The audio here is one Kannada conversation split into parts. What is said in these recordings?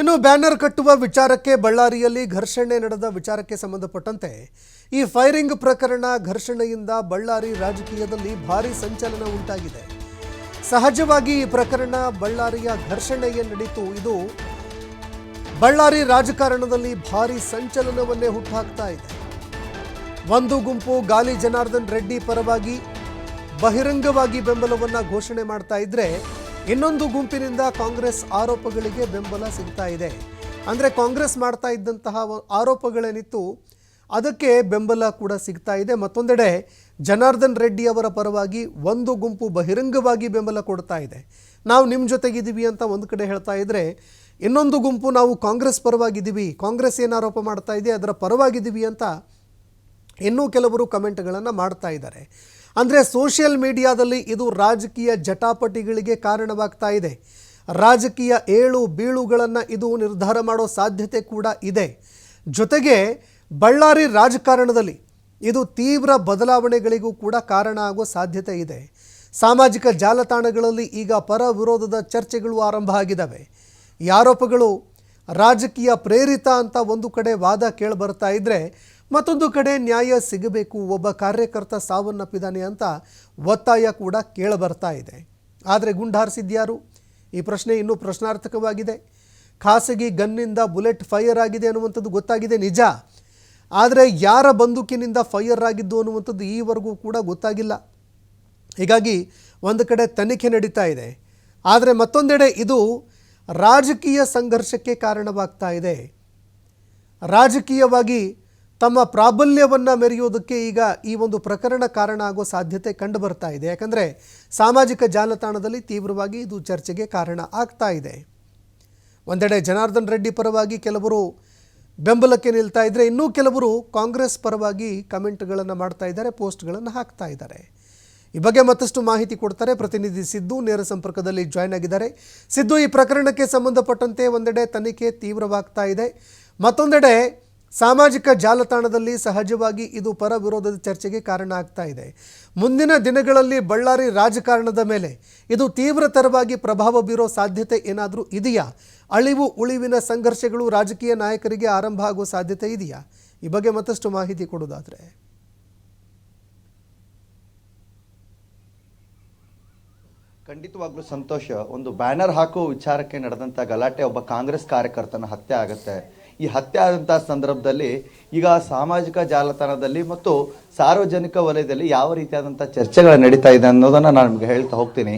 ಇನ್ನು ಬ್ಯಾನರ್ ಕಟ್ಟುವ ವಿಚಾರಕ್ಕೆ ಬಳ್ಳಾರಿಯಲ್ಲಿ ಘರ್ಷಣೆ ನಡೆದ ವಿಚಾರಕ್ಕೆ ಸಂಬಂಧಪಟ್ಟಂತೆ ಈ ಫೈರಿಂಗ್ ಪ್ರಕರಣ ಘರ್ಷಣೆಯಿಂದ ಬಳ್ಳಾರಿ ರಾಜಕೀಯದಲ್ಲಿ ಭಾರಿ ಸಂಚಲನ ಉಂಟಾಗಿದೆ. ಸಹಜವಾಗಿ ಈ ಪ್ರಕರಣ ಬಳ್ಳಾರಿಯ ಘರ್ಷಣೆಯೇ ನಡೀತು. ಇದು ಬಳ್ಳಾರಿ ರಾಜಕಾರಣದಲ್ಲಿ ಭಾರಿ ಸಂಚಲನವನ್ನೇ ಹುಟ್ಟುಹಾಕ್ತಾ ಇದೆ. ಒಂದು ಗುಂಪು ಗಾಲಿ ಜನಾರ್ದನ್ ರೆಡ್ಡಿ ಪರವಾಗಿ ಬಹಿರಂಗವಾಗಿ ಬೆಂಬಲವನ್ನು ಘೋಷಣೆ ಮಾಡ್ತಾ ಇದ್ರೆ ಇನ್ನೊಂದು ಗುಂಪಿನಿಂದ ಕಾಂಗ್ರೆಸ್ ಆರೋಪಗಳಿಗೆ ಬೆಂಬಲ ಸಿಗ್ತಾ ಇದೆ. ಅಂದರೆ ಕಾಂಗ್ರೆಸ್ ಮಾಡ್ತಾ ಇದ್ದಂತಹ ಆರೋಪಗಳೇನಿತ್ತು, ಅದಕ್ಕೆ ಬೆಂಬಲ ಕೂಡ ಸಿಗ್ತಾ ಇದೆ. ಮತ್ತೊಂದೆಡೆ ಜನಾರ್ದನ್ ರೆಡ್ಡಿ ಅವರ ಪರವಾಗಿ ಒಂದು ಗುಂಪು ಬಹಿರಂಗವಾಗಿ ಬೆಂಬಲ ಕೊಡ್ತಾ ಇದೆ. ನಾವು ನಿಮ್ಮ ಜೊತೆಗಿದ್ದೀವಿ ಅಂತ ಒಂದು ಕಡೆ ಹೇಳ್ತಾ ಇದ್ದರೆ ಇನ್ನೊಂದು ಗುಂಪು ನಾವು ಕಾಂಗ್ರೆಸ್ ಪರವಾಗಿದ್ದೀವಿ, ಕಾಂಗ್ರೆಸ್ ಏನು ಆರೋಪ ಮಾಡ್ತಾ ಇದೆ, ಅದರ ಪರವಾಗಿದ್ದೀವಿ ಅಂತ ಇನ್ನೂ ಕೆಲವರು ಕಮೆಂಟ್ಗಳನ್ನು ಮಾಡ್ತಾ ಇದ್ದಾರೆ. ಅಂದರೆ ಸೋಷಿಯಲ್ ಮೀಡಿಯಾದಲ್ಲಿ ಇದು ರಾಜಕೀಯ ಜಟಾಪಟಿಗಳಿಗೆ ಕಾರಣವಾಗ್ತಾ ಇದೆ. ರಾಜಕೀಯ ಏಳು ಬೀಳುಗಳನ್ನು ಇದು ನಿರ್ಧಾರ ಮಾಡೋ ಸಾಧ್ಯತೆ ಕೂಡ ಇದೆ. ಜೊತೆಗೆ ಬಳ್ಳಾರಿ ರಾಜಕಾರಣದಲ್ಲಿ ಇದು ತೀವ್ರ ಬದಲಾವಣೆಗಳಿಗೂ ಕೂಡ ಕಾರಣ ಆಗೋ ಸಾಧ್ಯತೆ ಇದೆ. ಸಾಮಾಜಿಕ ಜಾಲತಾಣಗಳಲ್ಲಿ ಈಗ ಪರ ವಿರೋಧದ ಚರ್ಚೆಗಳು ಆರಂಭ ಆಗಿದ್ದಾವೆ. ಈ ಆರೋಪಗಳು ರಾಜಕೀಯ ಪ್ರೇರಿತ ಅಂತ ಒಂದು ಕಡೆ ವಾದ ಕೇಳಿಬರ್ತಾ ಇದ್ರೆ ಮತ್ತೊಂದು ಕಡೆ ನ್ಯಾಯ ಸಿಗಬೇಕು, ಒಬ್ಬ ಕಾರ್ಯಕರ್ತ ಸಾವನ್ನಪ್ಪಿದ್ದಾನೆ ಅಂತ ಒತ್ತಾಯ ಕೂಡ ಕೇಳಬರ್ತಾ ಇದೆ. ಆದರೆ ಗುಂಡಾರಿಸಿದ್ಯಾರು ಈ ಪ್ರಶ್ನೆ ಇನ್ನೂ ಪ್ರಶ್ನಾರ್ಥಕವಾಗಿದೆ. ಖಾಸಗಿ ಗನ್ನಿಂದ ಬುಲೆಟ್ ಫೈರ್ ಆಗಿದೆ ಅನ್ನುವಂಥದ್ದು ಗೊತ್ತಾಗಿದೆ, ನಿಜ. ಆದರೆ ಯಾರ ಬಂದೂಕಿನಿಂದ ಫೈರ್ ಆಗಿದ್ದು ಅನ್ನುವಂಥದ್ದು ಈವರೆಗೂ ಕೂಡ ಗೊತ್ತಾಗಿಲ್ಲ. ಹೀಗಾಗಿ ಒಂದು ಕಡೆ ತನಿಖೆ ನಡೀತಾ ಇದೆ. ಆದರೆ ಮತ್ತೊಂದೆಡೆ ಇದು ರಾಜಕೀಯ ಸಂಘರ್ಷಕ್ಕೆ ಕಾರಣವಾಗ್ತಾ ಇದೆ. ರಾಜಕೀಯವಾಗಿ ತಮ್ಮ ಪ್ರಾಬಲ್ಯವನ್ನು ಮೆರೆಯೋದಕ್ಕೆ ಈಗ ಈ ಒಂದು ಪ್ರಕರಣ ಕಾರಣ ಆಗೋ ಸಾಧ್ಯತೆ ಕಂಡು ಬರ್ತಾ ಇದೆ. ಯಾಕಂದರೆ ಸಾಮಾಜಿಕ ಜಾಲತಾಣದಲ್ಲಿ ತೀವ್ರವಾಗಿ ಇದು ಚರ್ಚೆಗೆ ಕಾರಣ ಆಗ್ತಾ ಇದೆ. ಒಂದೆಡೆ ಜನಾರ್ದನ್ ರೆಡ್ಡಿ ಪರವಾಗಿ ಕೆಲವರು ಬೆಂಬಲಕ್ಕೆ ನಿಲ್ತಾ ಇದ್ದರೆ ಇನ್ನೂ ಕೆಲವರು ಕಾಂಗ್ರೆಸ್ ಪರವಾಗಿ ಕಮೆಂಟ್ಗಳನ್ನು ಮಾಡ್ತಾ ಇದ್ದಾರೆ, ಪೋಸ್ಟ್ಗಳನ್ನು ಹಾಕ್ತಾ ಇದ್ದಾರೆ. ಈ ಬಗ್ಗೆ ಮತ್ತಷ್ಟು ಮಾಹಿತಿ ಕೊಡ್ತಾರೆ ಪ್ರತಿನಿಧಿ ಸಿದ್ದು, ನೇರ ಸಂಪರ್ಕದಲ್ಲಿ ಜಾಯ್ನ್ ಆಗಿದ್ದಾರೆ. ಸಿದ್ದು, ಈ ಪ್ರಕರಣಕ್ಕೆ ಸಂಬಂಧಪಟ್ಟಂತೆ ಒಂದೆಡೆ ತನಿಖೆ ತೀವ್ರವಾಗ್ತಾ ಇದೆ. ಮತ್ತೊಂದೆಡೆ ಸಾಮಾಜಿಕ ಜಾಲತಾಣದಲ್ಲಿ ಸಹಜವಾಗಿ ಇದು ಪರ ವಿರೋಧದ ಚರ್ಚೆಗೆ ಕಾರಣ ಆಗ್ತಾ ಇದೆ. ಮುಂದಿನ ದಿನಗಳಲ್ಲಿ ಬಳ್ಳಾರಿ ರಾಜಕಾರಣದ ಮೇಲೆ ಇದು ತೀವ್ರತರವಾಗಿ ಪ್ರಭಾವ ಬೀರೋ ಸಾಧ್ಯತೆ ಏನಾದರೂ ಇದೆಯಾ? ಅಳಿವು, ಉಳಿವಿನ ಸಂಘರ್ಷಗಳು ರಾಜಕೀಯ ನಾಯಕರಿಗೆ ಆರಂಭ ಆಗೋ ಸಾಧ್ಯತೆ ಇದೆಯಾ? ಈ ಬಗ್ಗೆ ಮತ್ತಷ್ಟು ಮಾಹಿತಿ ಕೊಡೋದಾದರೆ ಖಂಡಿತವಾಗ್ಲೂ ಸಂತೋಷ. ಒಂದು ಬ್ಯಾನರ್ ಹಾಕುವ ವಿಚಾರಕ್ಕೆ ನಡೆದಂಥ ಗಲಾಟೆ ಒಬ್ಬ ಕಾಂಗ್ರೆಸ್ ಕಾರ್ಯಕರ್ತನ ಹತ್ಯೆ ಆಗುತ್ತೆ. ಈ ಹತ್ಯೆ ಆದಂಥ ಸಂದರ್ಭದಲ್ಲಿ ಈಗ ಸಾಮಾಜಿಕ ಜಾಲತಾಣದಲ್ಲಿ ಮತ್ತು ಸಾರ್ವಜನಿಕ ವಲಯದಲ್ಲಿ ಯಾವ ರೀತಿಯಾದಂಥ ಚರ್ಚೆಗಳು ನಡೀತಾ ಇದೆ ಅನ್ನೋದನ್ನು ನಾನು ನಿಮಗೆ ಹೇಳ್ತಾ ಹೋಗ್ತೀನಿ.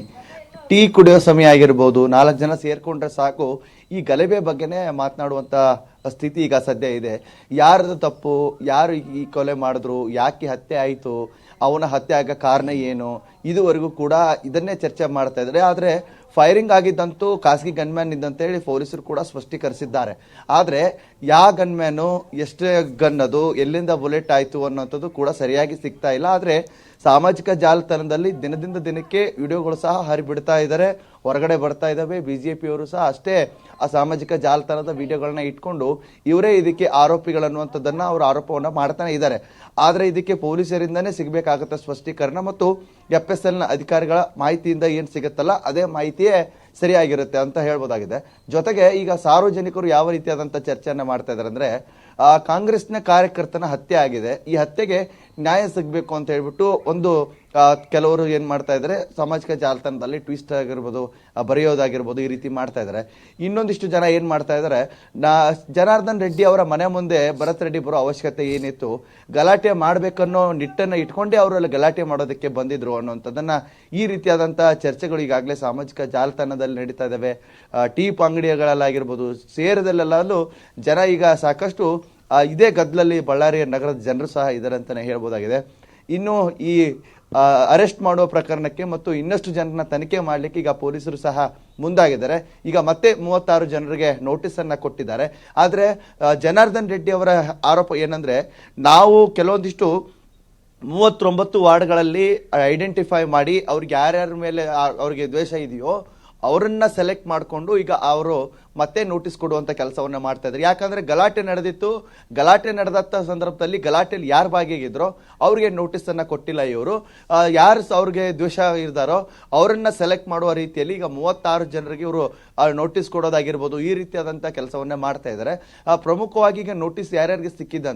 ಟೀ ಕುಡಿಯೋ ಸಮಯ ಆಗಿರ್ಬೋದು, ನಾಲ್ಕು ಜನ ಸೇರಿಕೊಂಡ್ರೆ ಸಾಕು. ಈ ಗಲಭೆ ಬಗ್ಗೆನೇ ಮಾತನಾಡುವಂಥ ಸ್ಥಿತಿ ಈಗ ಸದ್ಯ ಇದೆ. ಯಾರದು ತಪ್ಪು, ಯಾರು ಈ ಕೊಲೆ ಮಾಡಿದ್ರು, ಯಾಕೆ ಹತ್ಯೆ ಆಯಿತು ಅವನ ಹತ್ಯೆ ಆಗ ಕಾರಣ ಏನು? ಇದುವರೆಗೂ ಕೂಡ ಇದನ್ನೇ ಚರ್ಚೆ ಮಾಡ್ತಾ ಇದ್ದಾರೆ. ಆದರೆ ಫೈರಿಂಗ್ ಆಗಿದ್ದಂತೂ ಖಾಸಗಿ ಗನ್ಮ್ಯಾನ್ ಇದ್ದಂತೇಳಿ ಪೊಲೀಸರು ಕೂಡ ಸ್ಪಷ್ಟೀಕರಿಸಿದ್ದಾರೆ. ಆದರೆ ಯಾವ ಗನ್ಮ್ಯಾನು ಎಷ್ಟೇ ಗನ್ ಅದು, ಎಲ್ಲಿಂದ ಬುಲೆಟ್ ಆಯಿತು ಅನ್ನೋಂಥದ್ದು ಕೂಡ ಸರಿಯಾಗಿ ಸಿಗ್ತಾ ಇಲ್ಲ. ಆದರೆ ಸಾಮಾಜಿಕ ಜಾಲತಾಣದಲ್ಲಿ ದಿನದಿಂದ ದಿನಕ್ಕೆ ವಿಡಿಯೋಗಳು ಸಹ ಹರಿಬಿಡ್ತಾ ಇದ್ದಾರೆ. ಹೊರಗಡೆ ಬರ್ತಾ ಇದ್ದಾವೆ. ಬಿ ಜೆ ಪಿಯವರು ಸಹ ಅಷ್ಟೇ ಆ ಸಾಮಾಜಿಕ ಜಾಲತಾಣದ ವಿಡಿಯೋಗಳನ್ನ ಇಟ್ಕೊಂಡು ಇವರೇ ಇದಕ್ಕೆ ಆರೋಪಿಗಳನ್ನುವಂಥದ್ದನ್ನು ಅವರು ಆರೋಪವನ್ನು ಮಾಡ್ತಾನೆ ಇದ್ದಾರೆ. ಆದರೆ ಇದಕ್ಕೆ ಪೊಲೀಸರಿಂದನೇ ಸಿಗಬೇಕಾಗುತ್ತೆ ಸ್ಪಷ್ಟೀಕರಣ ಮತ್ತು ಎಫ್ ಎಸ್ ಎಲ್ನ ಅಧಿಕಾರಿಗಳ ಮಾಹಿತಿಯಿಂದ ಏನು ಸಿಗುತ್ತಲ್ಲ ಅದೇ ಮಾಹಿತಿಯೇ ಸರಿಯಾಗಿರುತ್ತೆ ಅಂತ ಹೇಳ್ಬೋದಾಗಿದೆ. ಜೊತೆಗೆ ಈಗ ಸಾರ್ವಜನಿಕರು ಯಾವ ರೀತಿಯಾದಂಥ ಚರ್ಚೆಯನ್ನು ಮಾಡ್ತಾ ಇದ್ದಾರೆ ಅಂದ್ರೆ ಕಾಂಗ್ರೆಸ್ನ ಕಾರ್ಯಕರ್ತನ ಹತ್ಯೆ ಆಗಿದೆ. ಈ ಹತ್ಯೆಗೆ ನ್ಯಾಯ ಸಿಗಬೇಕು ಅಂತ ಹೇಳ್ಬಿಟ್ಟು ಒಂದು ಕೆಲವರು ಏನು ಮಾಡ್ತಾ ಇದ್ದಾರೆ, ಸಾಮಾಜಿಕ ಜಾಲತಾಣದಲ್ಲಿ ಟ್ವಿಸ್ಟ್ ಆಗಿರ್ಬೋದು ಬರೆಯೋದಾಗಿರ್ಬೋದು ಈ ರೀತಿ ಮಾಡ್ತಾ ಇದ್ದಾರೆ. ಇನ್ನೊಂದಿಷ್ಟು ಜನ ಏನು ಮಾಡ್ತಾ ಇದ್ದಾರೆ, ನಾ, ಜನಾರ್ದನ್ ರೆಡ್ಡಿ ಅವರ ಮನೆ ಮುಂದೆ ಭರತ್ ರೆಡ್ಡಿ ಬರೋ ಅವಶ್ಯಕತೆ ಏನಿತ್ತು, ಗಲಾಟೆ ಮಾಡ್ಬೇಕನ್ನೋ ನಿಟ್ಟನ್ನು ಇಟ್ಕೊಂಡೇ ಅವರಲ್ಲಿ ಗಲಾಟೆ ಮಾಡೋದಕ್ಕೆ ಬಂದಿದ್ರು ಅನ್ನೋಂಥದ್ದನ್ನು ಈ ರೀತಿಯಾದಂಥ ಚರ್ಚೆಗಳು ಈಗಾಗಲೇ ಸಾಮಾಜಿಕ ಜಾಲತಾಣದಲ್ಲಿ ನಡೀತಾ ಇದ್ದಾವೆ. ಟೀಪ್ ಅಂಗಡಿಗಳಲ್ಲಾಗಿರ್ಬೋದು ಸೇರದಲ್ಲೆಲ್ಲೂ ಜನ ಈಗ ಸಾಕಷ್ಟು ಇದೇ ಗದ್ದಲಲ್ಲಿ ಬಳ್ಳಾರಿ ನಗರದ ಜನರು ಸಹ ಇದ್ದಾರೆ ಅಂತಾನೆ ಹೇಳ್ಬೋದಾಗಿದೆ. ಇನ್ನು ಈ ಅರೆಸ್ಟ್ ಮಾಡುವ ಪ್ರಕರಣಕ್ಕೆ ಮತ್ತು ಇನ್ನಷ್ಟು ಜನರನ್ನ ತನಿಖೆ ಮಾಡಲಿಕ್ಕೆ ಈಗ ಪೊಲೀಸರು ಸಹ ಮುಂದಾಗಿದ್ದಾರೆ. ಈಗ ಮತ್ತೆ ಮೂವತ್ತಾರು ಜನರಿಗೆ ನೋಟಿಸ್ ಅನ್ನ ಕೊಟ್ಟಿದ್ದಾರೆ. ಆದರೆ ಜನಾರ್ದನ್ ರೆಡ್ಡಿ ಅವರ ಆರೋಪ ಏನಂದ್ರೆ, ನಾವು ಕೆಲವೊಂದಿಷ್ಟು ಮೂವತ್ತೊಂಬತ್ತು ವಾರ್ಡ್ಗಳಲ್ಲಿ ಐಡೆಂಟಿಫೈ ಮಾಡಿ ಅವ್ರಿಗೆ ಯಾರ್ಯಾರ ಮೇಲೆ ಅವ್ರಿಗೆ ದ್ವೇಷ ಇದೆಯೋ ಅವರನ್ನ ಸೆಲೆಕ್ಟ್ ಮಾಡಿಕೊಂಡು ಈಗ ಅವರು ಮತ್ತೆ ನೋಟಿಸ್ ಕೊಡುವಂತ ಕೆಲಸವನ್ನ ಮಾಡ್ತಾ ಇದ್ದಾರೆ ಯಾಕಂದ್ರೆ ಗಲಾಟೆ ನಡೆದಿತ್ತು. ಗಲಾಟೆ ನಡೆದಂಥ ಸಂದರ್ಭದಲ್ಲಿ ಗಲಾಟೆಯಲ್ಲಿ ಯಾರು ಭಾಗಿಯಾಗಿದ್ರೋ ಅವ್ರಿಗೆ ನೋಟಿಸ್ ಅನ್ನ ಕೊಟ್ಟಿಲ್ಲ ಇವರು. ಯಾರು ಅವ್ರಿಗೆ ದ್ವೇಷ ಇರ್ತಾರೋ ಅವರನ್ನ ಸೆಲೆಕ್ಟ್ ಮಾಡುವ ರೀತಿಯಲ್ಲಿ ಈಗ ಮೂವತ್ತಾರು ಜನರಿಗೆ ಇವರು ನೋಟಿಸ್ ಕೊಡೋದಾಗಿರ್ಬೋದು. ಈ ರೀತಿಯಾದಂಥ ಕೆಲಸವನ್ನ ಮಾಡ್ತಾ ಇದ್ದಾರೆ ಪ್ರಮುಖವಾಗಿ ಈಗ ನೋಟಿಸ್ ಯಾರ್ಯಾರಿಗೆ ಸಿಕ್ಕಿದೆ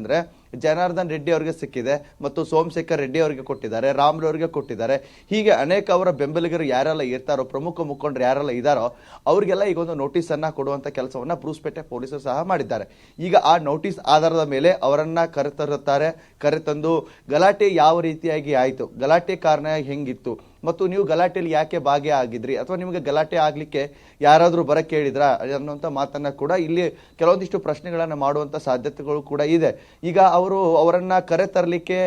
ಜನಾರ್ದನ್ ರೆಡ್ಡಿ ಅವರಿಗೆ ಸಿಕ್ಕಿದೆ ಮತ್ತು ಸೋಮಶೇಖರ್ ರೆಡ್ಡಿ ಅವರಿಗೆ ಕೊಟ್ಟಿದ್ದಾರೆ ರಾಮ್ರು ಅವರಿಗೆ ಕೊಟ್ಟಿದ್ದಾರೆ. ಹೀಗೆ ಅನೇಕ ಅವರ ಬೆಂಬಲಿಗರು ಯಾರೆಲ್ಲ ಇರ್ತಾರೋ, ಪ್ರಮುಖ ಮುಖಂಡರು ಯಾರೆಲ್ಲ ಇದ್ದಾರೋ ಅವರಿಗೆಲ್ಲ ಈಗ ಒಂದು ನೋಟಿಸ್ ಅನ್ನ ಕೊಡುವಂತ ಕೆಲಸವನ್ನ ಬ್ರೂಸ್ಪೇಟೆ ಪೊಲೀಸರು ಸಹ ಮಾಡಿದ್ದಾರೆ. ಈಗ ಆ ನೋಟಿಸ್ ಆಧಾರದ ಮೇಲೆ ಅವರನ್ನ ಕರೆತರುತ್ತಾರೆ, ಕರೆತಂದು ಗಲಾಟೆ ಯಾವ ರೀತಿಯಾಗಿ ಆಯಿತು, ಗಲಾಟೆ ಕಾರಣ ಹೆಂಗಿತ್ತು ಮತ್ತು ನೀವು ಗಲಾಟೆಯಲ್ಲಿ ಯಾಕೆ ಭಾಗಿಯಾಗಿದ್ರಿ ಅಥವಾ ನಿಮಗೆ ಗಲಾಟೆ ಆಗಲಿಕ್ಕೆ ಯಾರಾದರೂ ಬರ ಕೇಳಿದ್ರಾ ಅನ್ನುವಂಥ ಮಾತನ್ನು ಕೂಡ ಇಲ್ಲಿ ಕೆಲವೊಂದಿಷ್ಟು ಪ್ರಶ್ನೆಗಳನ್ನು ಮಾಡುವಂಥ ಸಾಧ್ಯತೆಗಳು ಕೂಡ ಇದೆ. ಈಗ ಅವರು ಅವರನ್ನು ಕರೆ ತರಲಿಕ್ಕೆ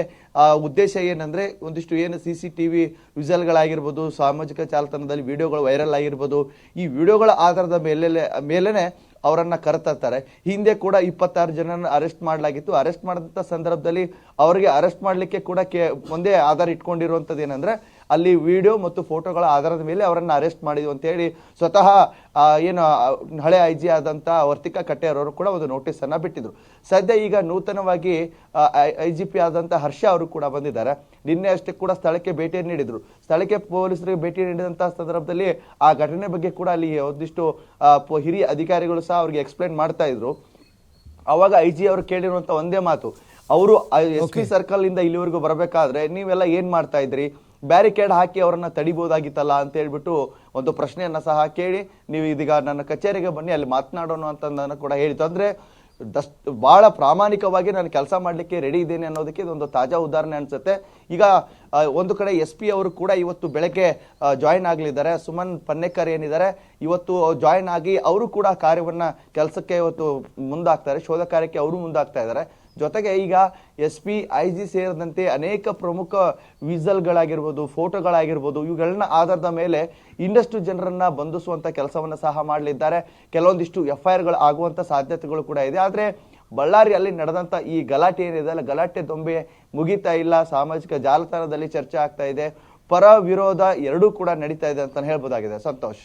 ಉದ್ದೇಶ ಏನಂದ್ರೆ ಒಂದಿಷ್ಟು ಏನು ಸಿ ಸಿ ಟಿ ವಿ ವಿಸಲ್ಗಳಾಗಿರ್ಬೋದು, ಸಾಮಾಜಿಕ ಜಾಲತಾಣದಲ್ಲಿ ವಿಡಿಯೋಗಳು ವೈರಲ್ ಆಗಿರ್ಬೋದು, ಈ ವಿಡಿಯೋಗಳ ಆಧಾರದ ಮೇಲೆ ಮೇಲೇ ಅವರನ್ನ ಕರೆತರ್ತಾರೆ ಹಿಂದೆ ಕೂಡ ಇಪ್ಪತ್ತಾರು ಜನರನ್ನ ಅರೆಸ್ಟ್ ಮಾಡಲಾಗಿತ್ತು. ಅರೆಸ್ಟ್ ಮಾಡಿದಂಥ ಸಂದರ್ಭದಲ್ಲಿ ಅವರಿಗೆ ಅರೆಸ್ಟ್ ಮಾಡಲಿಕ್ಕೆ ಕೂಡ ಕೆ, ಒಂದೇ ಆಧಾರ ಇಟ್ಕೊಂಡಿರುವಂಥದ್ದು ಏನಂದ್ರೆ ಅಲ್ಲಿ ವಿಡಿಯೋ ಮತ್ತು ಫೋಟೋಗಳ ಆಧಾರದ ಮೇಲೆ ಅವರನ್ನು ಅರೆಸ್ಟ್ ಮಾಡಿದ್ವು ಅಂತ ಹೇಳಿ ಸ್ವತಃ ಏನು ಹಳೆ ಐ ಜಿ ಆದಂಥ ವರ್ತಿಕಾ ಕಟ್ಟೆಯರವರು ಕೂಡ ಒಂದು ನೋಟಿಸ್ ಅನ್ನ ಬಿಟ್ಟಿದ್ರು. ಸದ್ಯ ಈಗ ನೂತನವಾಗಿ ಐ ಜಿ ಪಿ ಆದಂಥ ಹರ್ಷ ಅವರು ಕೂಡ ಬಂದಿದ್ದಾರೆ. ನಿನ್ನೆ ಅಷ್ಟೇ ಕೂಡ ಸ್ಥಳಕ್ಕೆ ಭೇಟಿ ನೀಡಿದರು. ಸ್ಥಳಕ್ಕೆ ಪೊಲೀಸರಿಗೆ ಭೇಟಿ ನೀಡಿದಂಥ ಸಂದರ್ಭದಲ್ಲಿ ಆ ಘಟನೆ ಬಗ್ಗೆ ಕೂಡ ಅಲ್ಲಿ ಒಂದಿಷ್ಟು ಹಿರಿಯ ಅಧಿಕಾರಿಗಳು ಸಹ ಅವ್ರಿಗೆ ಎಕ್ಸ್ಪ್ಲೈನ್ ಮಾಡ್ತಾ ಇದ್ರು. ಅವಾಗ ಐ ಜಿ ಅವರು ಕೇಳಿರುವಂಥ ಒಂದೇ ಮಾತು. ಅವರು ಎಸ್ ಪಿ ಸರ್ಕಲ್ ಇಂದ ಇಲ್ಲಿವರೆಗೂ ಬರಬೇಕಾದ್ರೆ ನೀವೆಲ್ಲ ಏನ್ ಮಾಡ್ತಾ ಇದ್ರಿ ಬ್ಯಾರಿಕೇಡ್ ಹಾಕಿ ಅವರನ್ನು ತಡಿಬೋದಾಗಿತ್ತಲ್ಲ ಅಂತ ಹೇಳ್ಬಿಟ್ಟು ಒಂದು ಪ್ರಶ್ನೆಯನ್ನ ಸಹ ಕೇಳಿ, ನೀವು ಇದೀಗ ನನ್ನ ಕಚೇರಿಗೆ ಬನ್ನಿ, ಅಲ್ಲಿ ಮಾತನಾಡೋಣ ಅಂತ ಕೂಡ ಹೇಳಿತು ಅಂದ್ರೆ ದಸ್ ಬಹಳ ಪ್ರಾಮಾಣಿಕವಾಗಿ ನಾನು ಕೆಲಸ ಮಾಡಲಿಕ್ಕೆ ರೆಡಿ ಇದ್ದೇನೆ ಅನ್ನೋದಕ್ಕೆ ಇದೊಂದು ತಾಜಾ ಉದಾಹರಣೆ ಅನ್ಸುತ್ತೆ. ಈಗ ಒಂದು ಕಡೆ ಎಸ್ ಪಿ ಅವರು ಕೂಡ ಇವತ್ತು ಬೆಳಗ್ಗೆ ಜಾಯಿನ್ ಆಗಲಿದ್ದಾರೆ. ಸುಮನ್ ಪನ್ನೇಕರ್ ಏನಿದ್ದಾರೆ, ಇವತ್ತು ಜಾಯಿನ್ ಆಗಿ ಅವರು ಕೂಡ ಕಾರ್ಯವನ್ನ ಕೆಲಸಕ್ಕೆ ಇವತ್ತು ಮುಂದಾಗ್ತಾರೆ, ಶೋಧ ಕಾರ್ಯಕ್ಕೆ ಅವರು ಮುಂದಾಗ್ತಾ ಇದ್ದಾರೆ. ಜೊತೆಗೆ ಈಗ ಎಸ್ ಪಿ, ಐ ಜಿ ಸೇರಿದಂತೆ ಅನೇಕ ಪ್ರಮುಖ ವಿಸಲ್ಗಳಾಗಿರ್ಬೋದು, ಫೋಟೋಗಳಾಗಿರ್ಬೋದು, ಇವುಗಳನ್ನ ಆಧಾರದ ಮೇಲೆ ಇನ್ನಷ್ಟು ಜನರನ್ನ ಬಂಧಿಸುವಂಥ ಕೆಲಸವನ್ನು ಸಹ ಮಾಡಲಿದ್ದಾರೆ. ಕೆಲವೊಂದಿಷ್ಟು ಎಫ್ ಐ ಆರ್ಗಳು ಆಗುವಂಥ ಸಾಧ್ಯತೆಗಳು ಕೂಡ ಇದೆ. ಆದರೆ ಬಳ್ಳಾರಿಯಲ್ಲಿ ನಡೆದಂಥ ಈ ಗಲಾಟೆ ಏನಿದೆ ಅಲ್ಲ ಗಲಾಟೆ ದೊಂಬೆ ಮುಗಿತಾ ಇಲ್ಲ. ಸಾಮಾಜಿಕ ಜಾಲತಾಣದಲ್ಲಿ ಚರ್ಚೆ ಆಗ್ತಾ ಇದೆ. ಪರ ವಿರೋಧ ಎರಡೂ ಕೂಡ ನಡೀತಾ ಇದೆ ಅಂತ ಹೇಳ್ಬೋದಾಗಿದೆ. ಸಂತೋಷ್.